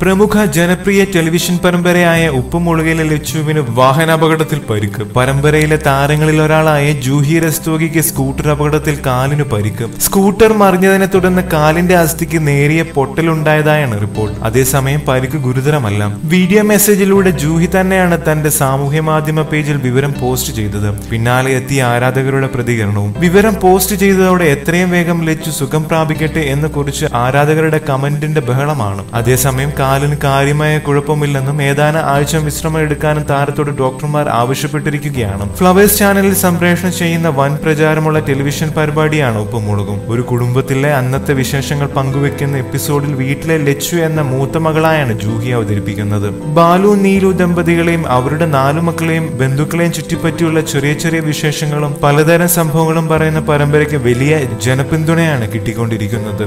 പ്രമുഖ ജനപ്രിയ ടെലിവിഷൻ പരമ്പരയായ ഉപ്പുമുളുകയിലെ ലച്ചുവിന് വാഹനാപകടത്തിൽ പരിക്ക്. പരമ്പരയിലെ താരങ്ങളിൽ ഒരാളായ ജൂഹി രസ്തോഗിക്ക് സ്കൂട്ടർ അപകടത്തിൽ കാലിനു പരിക്ക്. സ്കൂട്ടർ മറിഞ്ഞതിനെ തുടർന്ന് കാലിന്റെ അസ്ഥിക്ക് നേരിയ പൊട്ടലുണ്ടായതായാണ് റിപ്പോർട്ട്. അതേസമയം പരിക്ക് ഗുരുതരമല്ല. വീഡിയോ മെസ്സേജിലൂടെ ജൂഹി തന്നെയാണ് തന്റെ സാമൂഹ്യ മാധ്യമ പേജിൽ വിവരം പോസ്റ്റ് ചെയ്തത്. പിന്നാലെ എത്തിയ ആരാധകരുടെ പ്രതികരണവും. വിവരം പോസ്റ്റ് ചെയ്തതോടെ എത്രയും വേഗം ലച്ചു സുഖം പ്രാപിക്കട്ടെ എന്ന് കുറിച്ച് ആരാധകരുടെ കമന്റിന്റെ ബഹളമാണ്. അതേസമയം കാലിന് കാര്യമായ കുഴപ്പമില്ലെന്നും ഏതാനും ആഴ്ച വിശ്രമം എടുക്കാനും താരത്തോട് ഡോക്ടർമാർ ആവശ്യപ്പെട്ടിരിക്കുകയാണ്. ഫ്ലവേഴ്സ് ചാനലിൽ സംപ്രേഷണം ചെയ്യുന്ന വൻ പ്രചാരമുള്ള ടെലിവിഷൻ പരിപാടിയാണ് ഉപ്പുമുളകും. ഒരു കുടുംബത്തിലെ അന്നത്തെ വിശേഷങ്ങൾ പങ്കുവെക്കുന്ന എപ്പിസോഡിൽ വീട്ടിലെ ലച്ചു എന്ന മൂത്ത മകളായാണ് ജൂഹി അവതരിപ്പിക്കുന്നത്. ബാലു നീലു ദമ്പതികളെയും അവരുടെ നാലു മക്കളെയും ബന്ധുക്കളെയും ചുറ്റിപ്പറ്റിയുള്ള ചെറിയ ചെറിയ വിശേഷങ്ങളും പലതരം സംഭവങ്ങളും പറയുന്ന പരമ്പരയ്ക്ക് വലിയ ജനപിന്തുണയാണ് കിട്ടിക്കൊണ്ടിരിക്കുന്നത്.